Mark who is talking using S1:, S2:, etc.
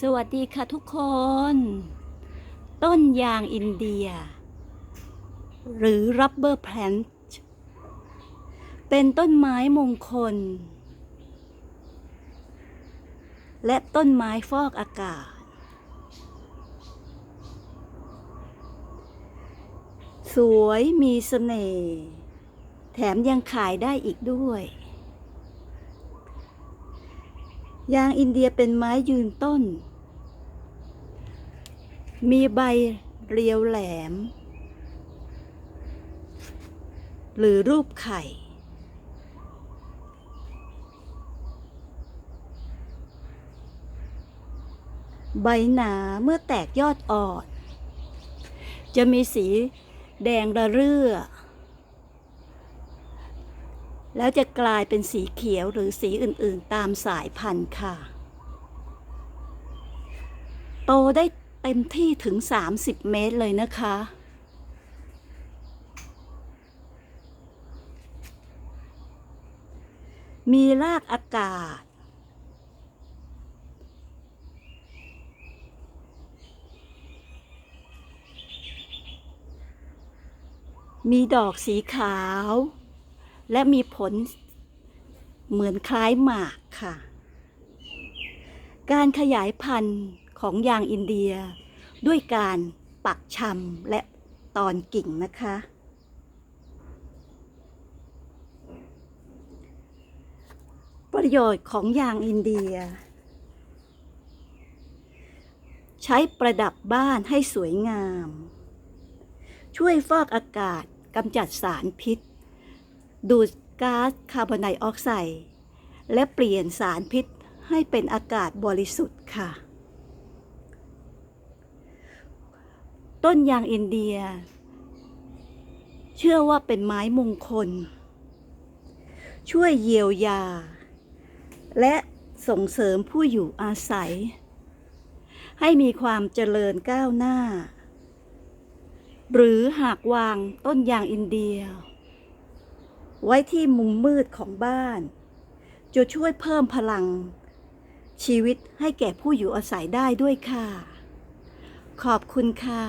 S1: สวัสดีค่ะทุกคน ต้นยางอินเดีย หรือ rubber plant เป็นต้นไม้มงคล และต้นไม้ฟอกอากาศ สวยมีเสน่ห์แถมยังขายได้อีกด้วย ยางอินเดียเป็นไม้ยืนต้น มีใบเรียวแหลม หรือรูปไข่ ใบหนาเมื่อแตกยอดอ่อน จะมีสีแดงระเรื่อ แล้วจะกลายเป็นสีเขียวหรือสีอื่นๆ ตามสายพันธุ์ค่ะ โตได้เต็มที่ถึง 30 เมตรเลยนะคะ มีรากอากาศ มีดอกสีขาว และมีผลเหมือนคล้ายหมากค่ะ การขยายพันธุ์ของยางอินเดีย ด้วยการปักชำและตอนกิ่งนะคะ ประโยชน์ของยางอินเดีย ใช้ประดับบ้านให้สวยงาม ช่วยฟอกอากาศกำจัดสารพิษ ดูดก๊าซคาร์บอนไดออกไซด์และเปลี่ยนสารพิษให้เป็นอากาศบริสุทธิ์ค่ะ ต้นยางอินเดีย เชื่อว่าเป็นไม้มงคล ช่วยเยียวยา และส่งเสริมผู้อยู่อาศัย ให้มีความเจริญก้าวหน้า หรือหากวางต้นยางอินเดีย ไว้ที่มุมมืดของบ้าน จะช่วยเพิ่มพลัง ชีวิตให้แก่ผู้อยู่อาศัยได้ด้วยค่ะ ขอบคุณค่ะ